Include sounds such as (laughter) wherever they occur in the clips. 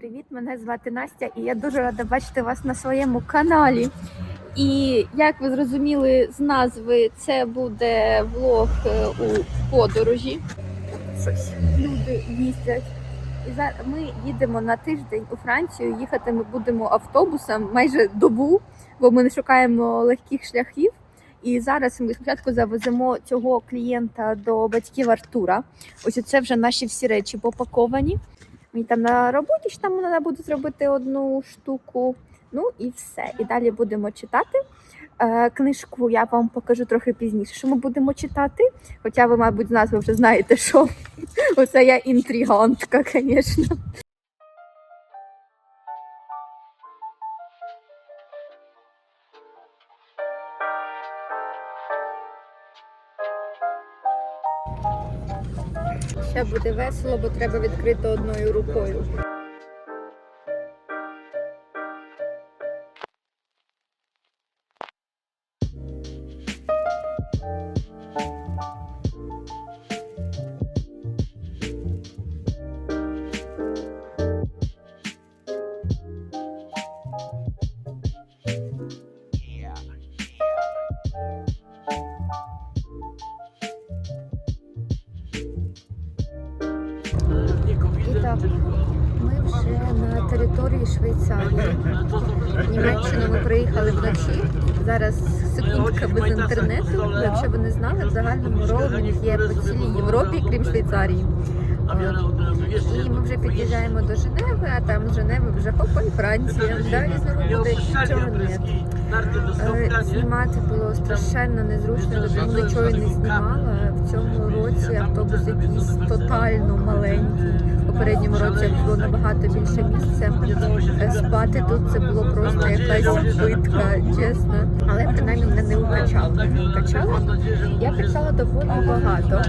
привіт! Мене звати Настя, і я дуже рада бачити вас на своєму каналі. І як ви зрозуміли з назви, це буде влог е, у подорожі. Щось люди їздять. І зараз ми їдемо на тиждень у Францію. Їхати ми будемо автобусом майже добу, бо ми не шукаємо легких шляхів. І зараз ми спочатку завеземо цього клієнта до батьків Артура. Ось це вже наші всі речі попаковані. Мені там на роботі ж там треба буде зробити одну штуку. Ну і все. І далі будемо читати. Е, книжку я вам покажу трохи пізніше, що ми будемо читати. Хоча ви, мабуть, з назви вже знаєте, що (laughs) оце я інтригантка, (laughs) звісно. Буде весело, бо треба відкрити одною рукою. Території В Німеччину ми приїхали вночі. Зараз секундка без інтернету. Якщо ви не знали, в загальному роумінг є по цілій Європі, крім Швейцарії. І ми вже під'їжджаємо до Женеви, а там з Женеви вже хопа і Франція. Далі знову буде інтернет. Е, Знімати було страшенно незручно, тому нічого не знімала. В цьому році автобус якийсь тотально маленький. В попередньому році було набагато більше місця. Е, Спати тут це було просто якась питка, чесно. Але принаймні мене не укачало. Не укачало. Я прочитала доволі багато.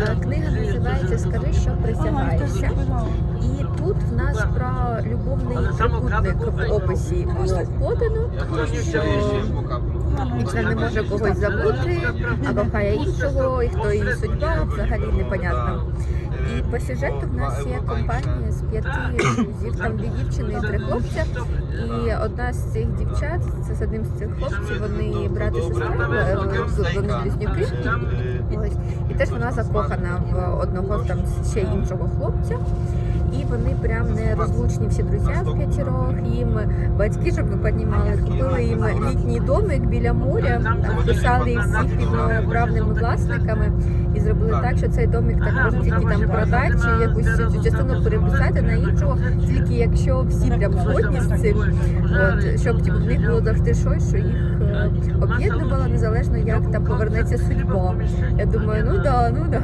Е, Книга називається Скажи, що присягаєшся. Тут в нас про любовний трикутник в описі було подано, що дівчина не може когось забути, а кохає іншого, і хто її судьба, взагалі непонятно. І по сюжету в нас є компанія з п'яти друзів, там дві дівчини і три хлопця. І одна з цих дівчат, це з одним з цих хлопців, вони брат і сестра, е, вони близнюки. І теж вона закохана в одного там ще іншого хлопця. І вони прям нерозлучні всі друзі в п'ятірох. Їм батьки, щоб ви піднімали, купили їм літній домик біля моря, там вписали їх всіх рівноправними власниками і зробили так, що цей домик так можна тільки там продати чи якусь цю частину переписати на іншого, тільки якщо всі прям згодні з цим, от щоб типу, в них було завжди щось, що їх е, об'єднувало незалежно як там повернеться судьба. Я думаю, ну да, ну да.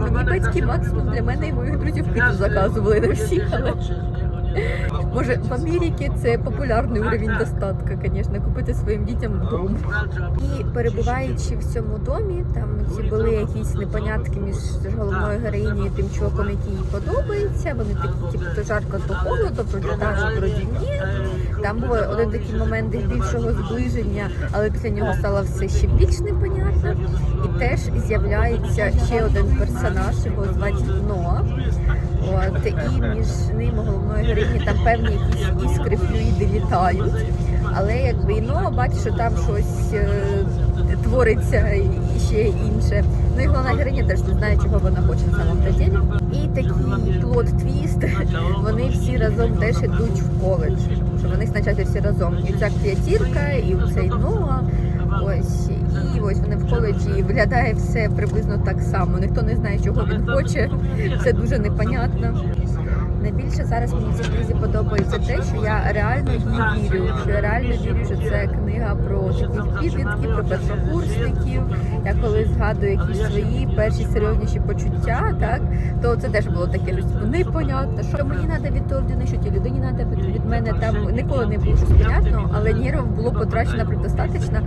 Мені батьки максимум для мене і моїх друзів піцу заказували на всіх, але (laughs) може в Америці це популярний уровень достатка, звісно, купити своїм дітям дом. І перебуваючи в цьому домі, там ці були якісь непонятки між головною героїнею і тим чуваком, який їй подобається. Вони такі, типу, то жарко, то холодно, так, вроді ні. Там був один такий момент більшого зближення, але після нього стало все ще більш непонятно. І теж з'являється ще один персонаж, його звати Ноа. От, і між ним головною героїні там певні якісь іскри флюїди літають. Але якби і Ноа бачить, що там щось е, твориться і ще інше. Ну і головна героїня теж не знає, чого вона хоче на самому делі. І такий плот-твіст, (laughs) вони всі разом теж йдуть в коледж. Вони спочатку всі разом. І ця п'ятірка, і цей Ноа. Ось і ось вони в коледжі виглядає все приблизно так само. Ніхто не знає, чого він хоче. Все дуже непонятно. Найбільше зараз мені цій книзі подобається те, що я реально їй вірю. Що я реально вірю, що це книга про таких підлітків, про першокурсників. Я коли згадую якісь свої перші серйозніші почуття, так то це теж було таке типу, непонятно, що мені треба від тої людини, що тій людині треба від, мене. Там ніколи не було щось понятно, але нервів було потрачено предостаточно.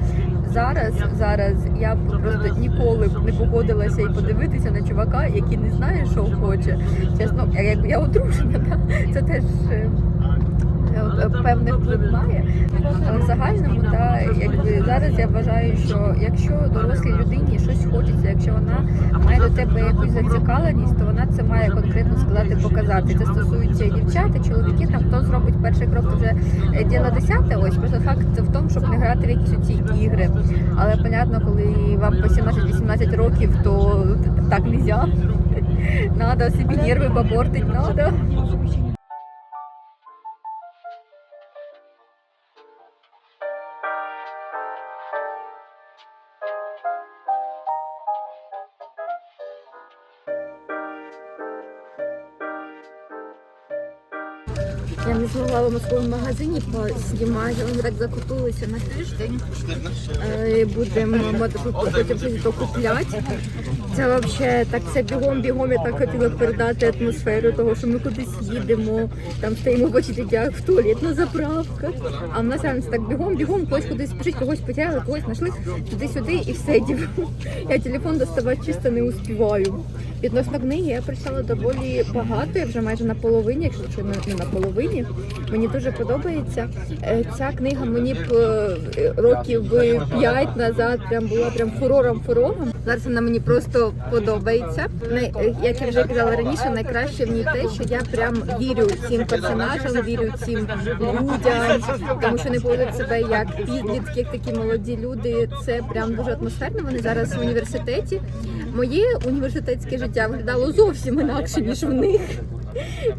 Зараз, зараз я просто ніколи не погодилася і подивитися на чувака, який не знає, що хоче. Чесно, якби я одружена, да? це теж. Е, певний вплив має. Але в загальному, да, якби зараз я вважаю, що якщо дорослій людині щось хочеться, якщо вона має до тебе якусь зацікавленість, то вона це має конкретно сказати, показати. Це стосується і дівчат, і чоловіків. Там хто зробить перший крок, то вже е, діло десяте. Ось просто факт в тому, щоб не грати в якісь оці ігри. Але понятно, коли вам по 17-18 років, то так не можна. Надо собі нерви попортить, надо. Я не змогла в московому магазині поснімати, ми так закупилися на тиждень. Е, Будемо потім щось докупляти. Це взагалі так це бігом, бігом я так хотіла передати атмосферу того, що ми кудись їдемо, там стоїмо в очередях в туалет на заправках. А в нас так бігом, бігом, когось кудись спішить, когось потеряли, когось знайшли туди-сюди і все. дів. (laughs) Я телефон доставати чисто не успіваю. Відносно книги я прочитала доволі багато, я вже майже на половині, якщо не, не на половині. Мені дуже подобається. Е, Ця книга мені б е, років п'ять назад прям була прям фурором фурором. Зараз вона мені просто подобається. Як я вже казала раніше, найкраще в ній те, що я прям вірю цим персонажам, вірю цим людям, тому що вони поводять себе як підлітки, як такі молоді люди. Це прям дуже атмосферно. Вони зараз в університеті. Моє університетське життя виглядало зовсім інакше, ніж в них.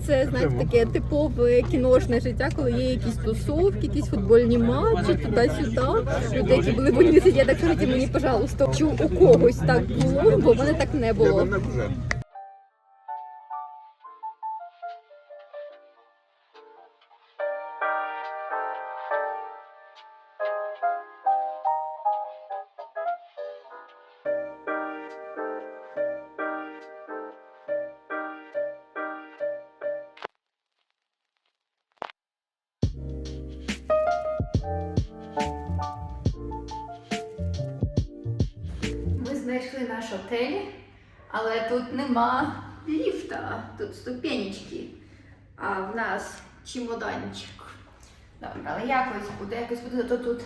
Це знаєте таке типове кіношне життя, коли є якісь тусовки, якісь футбольні матчі, туди-сюди. Люди, які були в університеті, скажіть мені, пожалуйста, чи у когось так було, бо в мене так не було. А в нас чемоданчик. Добре, але якось буде, якось буде, то тут.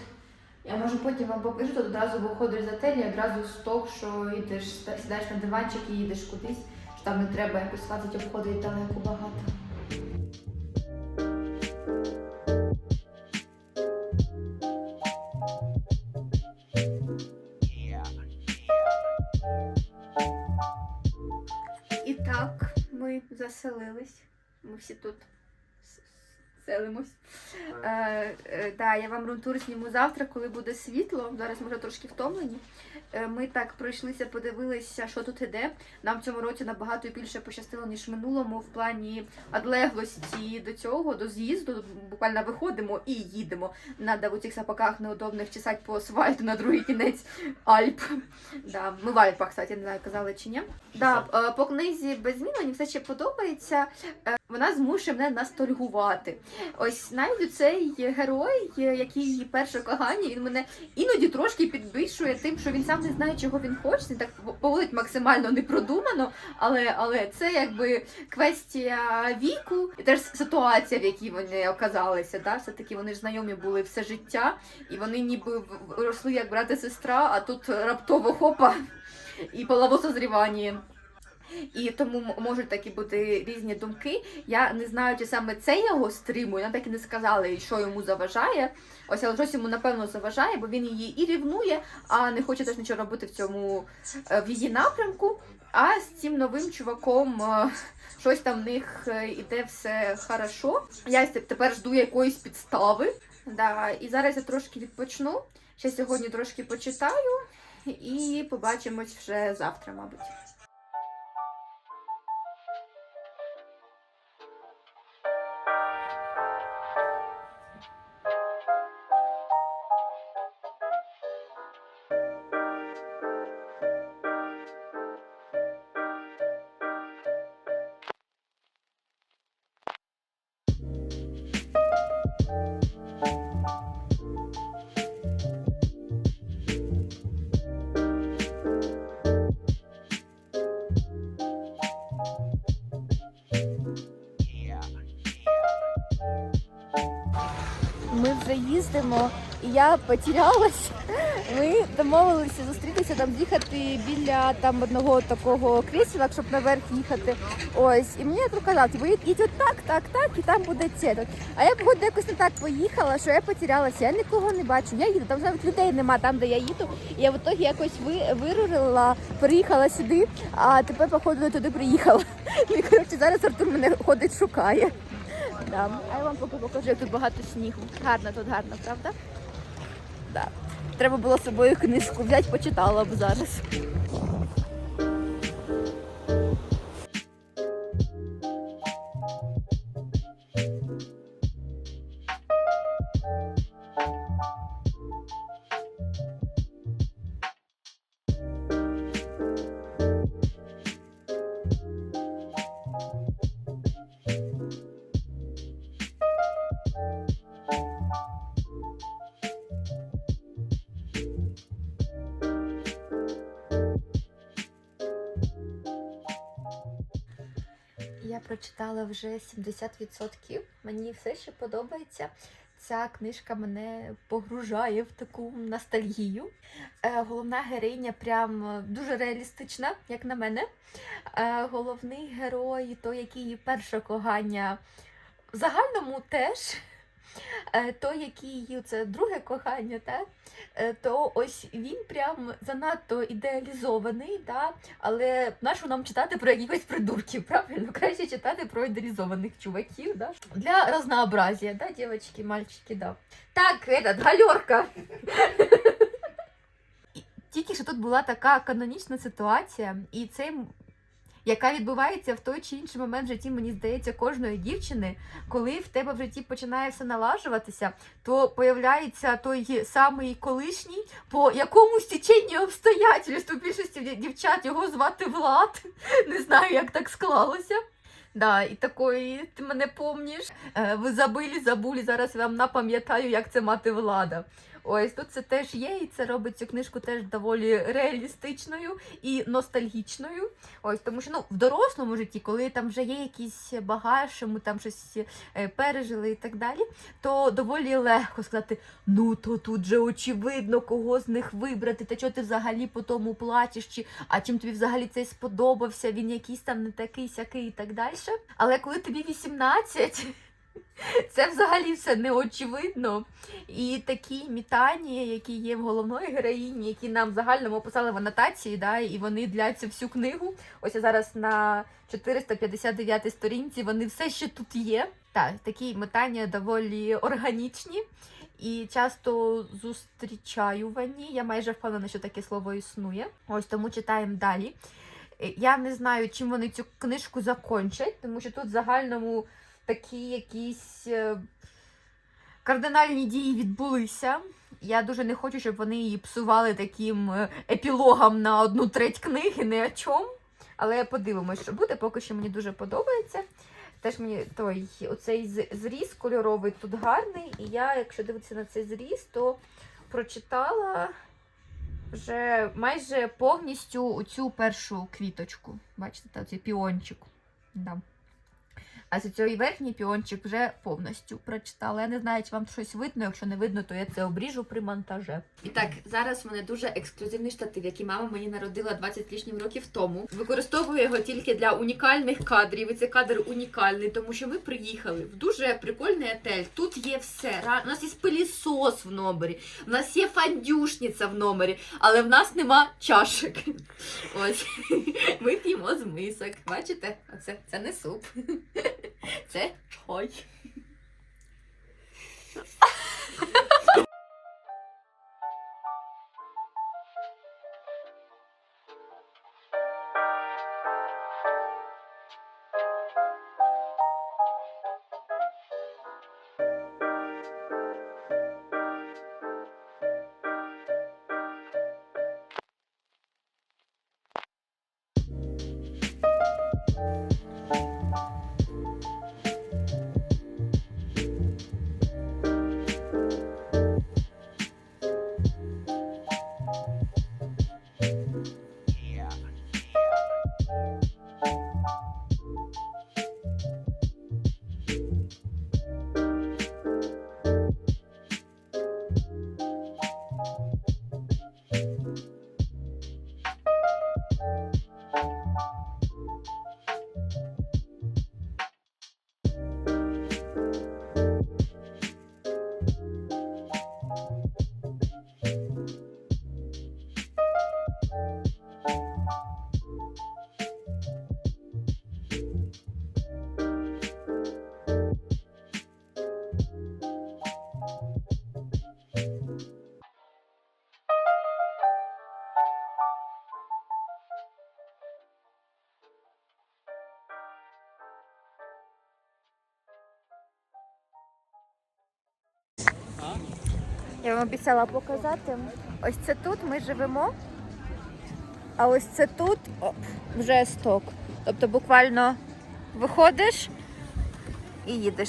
Я можу потім вам покажу, тут одразу виходиш з отелю, одразу сток, що йдеш, сідаєш на диванчик і їдеш кудись, що там не треба якось лазити, обходити далеко багато. І так, ми заселились. Ми всі тут селимось. Е, е, да, я вам румтур зніму завтра, коли буде світло. Зараз ми вже трошки втомлені. Е, ми так пройшлися, подивилися, що тут іде. Нам в цьому році набагато більше пощастило, ніж в минулому, в плані одлеглості до цього, до з'їзду. Буквально виходимо і їдемо. Надо в цих сапогах неудобних чесати по асфальту на другий кінець Альп. Да, ми в Альпах, кстати, не знаю, казали чи ні. Да, е, по книзі без змін мені все ще подобається. Е, Вона змушує мене ностальгувати. Ось навіть цей герой, який її перше кохання, він мене іноді трошки підбишує тим, що він сам не знає, чого він хоче. Він так поводить максимально непродумано, але, але це якби квестія віку і теж ситуація, в якій вони оказалися. Да? Все-таки вони ж знайомі були все життя, і вони ніби росли як брат і сестра, а тут раптово хопа і полове созрівання. І тому можуть такі бути різні думки. Я не знаю, чи саме це його стримує. Нам так і не сказали, що йому заважає. Ось але щось йому напевно заважає, бо він її і рівнує, а не хоче теж нічого робити в цьому е, в її напрямку. А з цим новим чуваком е, щось там в них е, іде все хорошо. Я тепер жду якоїсь підстави. Да, і зараз я трошки відпочну. Ще сьогодні трошки почитаю і побачимось вже завтра, мабуть. Ми вже їздимо, і я потерялась. Ми домовилися зустрітися там з'їхати біля там одного такого крісла, щоб наверх їхати. Ось, і мені друг казав, типу, їдь от так, так, так, і там буде це. А я походу якось не так поїхала, що я потерялася. Я нікого не бачу. Я їду, там навіть людей нема там, де я їду. І я в ітогі якось ви, вирушила, приїхала сюди, а тепер, походу, туди приїхала. (laughs) Ну і коротше, зараз Артур мене ходить, шукає. Да. А я вам поки покажу, як тут багато снігу. Гарно тут гарно, правда? Да. Треба було з собою книжку взяти, почитала б зараз. Прочитала вже 70%. Мені все ще подобається. Ця книжка мене погружає в таку ностальгію. Е, головна героїня прям е, дуже реалістична, як на мене. Е, головний герой, той, який її перше кохання, загальному теж. Е, той, який її це друге кохання, так? Е, то ось він прям занадто ідеалізований, да? але нащо нам читати про якихось придурків, правильно? Краще читати про ідеалізованих чуваків, да? для разнообразия, да, дівчатки, мальчики, да. Так, этот, гальорка. (laughs) Тільки що тут була така канонічна ситуація, і це м- яка відбувається в той чи інший момент в житті, мені здається, кожної дівчини, коли в тебе в житті починає все налажуватися, то появляється той самий колишній, по якомусь теченні обстоятельств у більшості дівчат його звати Влад. (laughs) Не знаю, як так склалося. Да, і такої ти мене помніш. Е, Ви забили, забули. Зараз я вам напам'ятаю, як це мати влада. Ось тут це теж є, і це робить цю книжку теж доволі реалістичною і ностальгічною. Ось тому, що ну в дорослому житті, коли там вже є якийсь багаж, ми там щось е, пережили і так далі, то доволі легко сказати: ну то тут же очевидно, кого з них вибрати, та чого ти взагалі по тому плачеш, чи а чим тобі взагалі цей сподобався, він якийсь там не такий сякий і так далі. Але коли тобі 18, це взагалі все неочевидно. І такі мітання, які є в головної героїні, які нам в загальному описали в анотації, да, і вони дляться всю книгу. Ось я зараз на 459 сторінці, вони все ще тут є. Так, такі метання доволі органічні і часто зустрічаювані. Я майже впевнена, що таке слово існує. Ось тому читаємо далі. Е, Я не знаю, чим вони цю книжку закончать, тому що тут в загальному такі якісь е, кардинальні дії відбулися. Я дуже не хочу, щоб вони її псували таким е, епілогом на одну треть книги, не о чому. Але подивимось, що буде. Поки що мені дуже подобається. Теж мені той оцей зріз кольоровий тут гарний. І я, якщо дивитися на цей зріз, то прочитала вже майже повністю цю першу квіточку. Бачите, та цей піончик. Да. А з цей верхній піончик вже повністю прочитала. Я не знаю, чи вам щось видно. Якщо не видно, то я це обріжу при монтаже. І так, зараз в мене дуже ексклюзивний штатив, який мама мені народила 20 лишнім років тому. Використовую його тільки для унікальних кадрів. І цей кадр унікальний, тому що ми приїхали в дуже прикольний отель. Тут є все. У нас є пилісос в номері, у нас є фандюшниця в номері, але в нас нема чашок. Ось (laughs) ми п'ємо з мисок. Бачите? Оце це не суп. Це чай. (laughs) Я вам обіцяла показати. Ось це тут ми живемо. А ось це тут оп, вже сток. Тобто буквально виходиш і їдеш.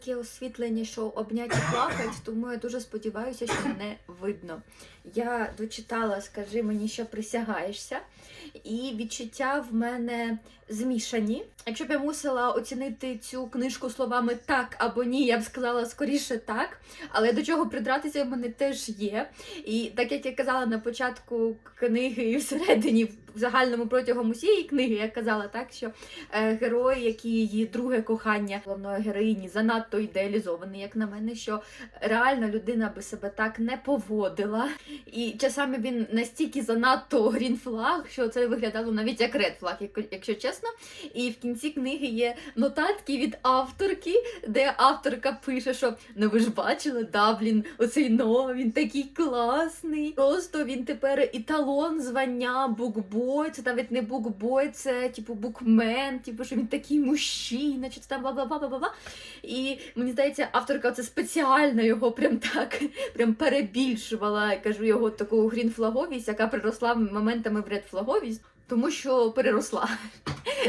Таке освітлення, що обняті плакать, тому я дуже сподіваюся, що мене видно. Я дочитала, скажи мені, що присягаєшся, і відчуття в мене змішані. Якщо б я мусила оцінити цю книжку словами так або ні, я б сказала скоріше так. Але до чого придратися в мене теж є. І так як я казала на початку книги і всередині, в загальному протягом усієї книги, я казала так, що е, герой, який її друге кохання головної героїні, занадто ідеалізований, як на мене, що реально людина би себе так не поводила. І часами він настільки занадто грінфлаг, що це виглядало навіть як редфлаг, якщо чесно. І в кінці книги є нотатки від авторки, де авторка пише, що ну ви ж бачили, да, блін, оцей но, він такий класний. Просто він тепер еталон звання букбой. Це навіть не букбой, це типу букмен, типу, що він такий мужчина, чи це там бла-бла-бла-бла-бла. І мені здається, авторка це спеціально його прям так прям перебільшувала. Кажу його таку грінфлаговість, яка приросла моментами в редфлаговість. Тому що переросла.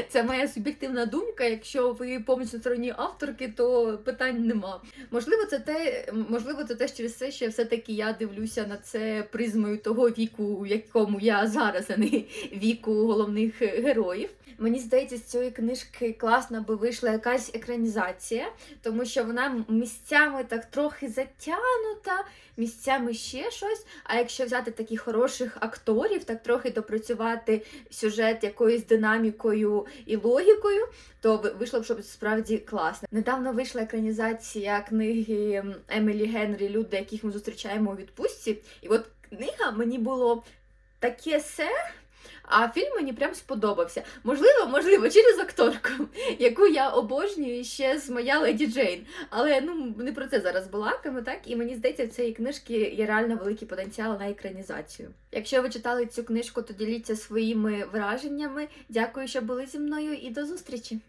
Це моя суб'єктивна думка. Якщо ви повністю стороні авторки, то питань нема. Можливо, це те, можливо, це теж через те, що все-таки я дивлюся на це призмою того віку, у якому я зараз, а не віку головних героїв. Мені здається, з цієї книжки класно би вийшла якась екранізація, тому що вона місцями так трохи затягнута, місцями ще щось. А якщо взяти таких хороших акторів, так трохи допрацювати сюжет якоюсь динамікою і логікою, то вийшло б щоб справді класно. Недавно вийшла екранізація книги Емілі Генрі Люди, яких ми зустрічаємо у відпустці. І от книга мені було таке се. А фільм мені прям сподобався. Можливо, можливо, через акторку, (laughs) яку я обожнюю ще з моя Леді Джейн. Але ну не про це зараз балакаємо, так? І мені здається, в цієї книжки є реально великий потенціал на екранізацію. Якщо ви читали цю книжку, то діліться своїми враженнями. Дякую, що були зі мною, і до зустрічі!